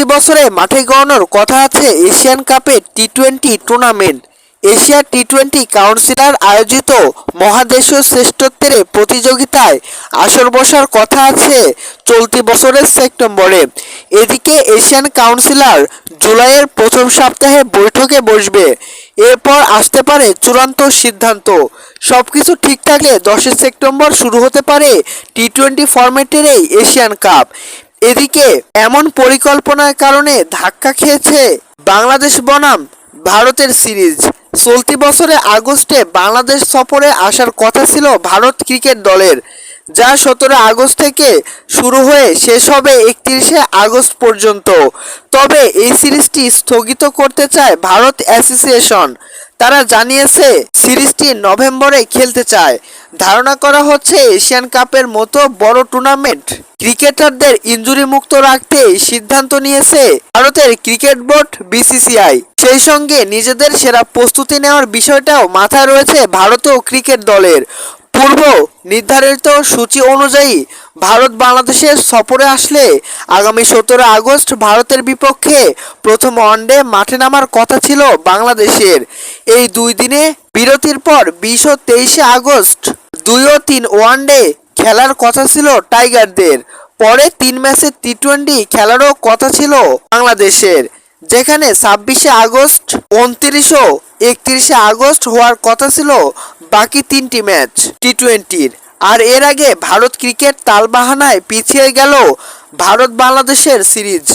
চলতি বছরে মাঠে গড়ানোর কথা আছে এশিয়ান কাপের T twenty tournament. Asia T twenty councillor আয়োজিত মহাদেশীয় শ্রেষ্ঠত্বের প্রতিযোগিতায় আসর বসার কথা আছে চলতি বছরের সেপ্টেম্বরে। এদিকে এশিয়ান কাউন্সিলর জুলাইয়ের প্রথম সপ্তাহে বৈঠকে বসবে। এরপর আসতে পারে চূড়ান্ত সিদ্ধান্ত। সবকিছু ঠিক থাকলে দশই সেপ্টেম্বর শুরু হতে পারে টি টোয়েন্টি ফরম্যাটের এই এশিয়ান কাপ। এদিকে এমন পরিকল্পনার কারণে ধাক্কা খেয়েছে বাংলাদেশ বনাম ভারতের সিরিজ। চলতি বছরে আগস্টে বাংলাদেশ সফরে আসার কথা ছিল ভারত ক্রিকেট দলের। যা সতেরো আগস্ট থেকে শুরু হয়ে শেষ হবে একত্রিশে আগস্ট পর্যন্ত। তবে এই সিরিজটি স্থগিত করতে চায় ভারত অ্যাসোসিয়েশন। তারা জানিয়েছে, সিরিজটি নভেম্বরে খেলতে চায়। ধারণা করা হচ্ছে এশিয়ান কাপের মতো বড় টুর্নামেন্ট ক্রিকেটারদের ইনজুরি মুক্ত রাখতে সিদ্ধান্ত নিয়েছে ভারতের ক্রিকেট বোর্ড বিসিসিআই। সেই সঙ্গে নিজেদের সেরা প্রস্তুতি নেওয়ার বিষয়টাও মাথায় রয়েছে ভারতীয় ক্রিকেট দলের। পূর্ব নির্ধারিত সূচি অনুযায়ী ভারত বাংলাদেশের সফরে আসলে আগামী সতেরো আগস্ট ভারতের বিপক্ষে প্রথম ওয়ানডে মাঠে নামার কথা ছিল বাংলাদেশের। এই দুই দিনে বিরতির পর বিশ ও তেইশে আগস্ট দুই ও তিন ওয়ানডে খেলার কথা ছিল টাইগারদের। পরে তিন ম্যাচের টি টোয়েন্টি খেলারও কথা ছিল বাংলাদেশের। যেখানে ছাব্বিশে আগস্ট, উনত্রিশ ও একত্রিশে আগস্ট হওয়ার কথা ছিল বাকি তিনটি ম্যাচ টি টোয়েন্টির আর এর আগে ভারত ক্রিকেট তালবাহানায় পিছিয়ে গেল ভারত বাংলাদেশের সিরিজ।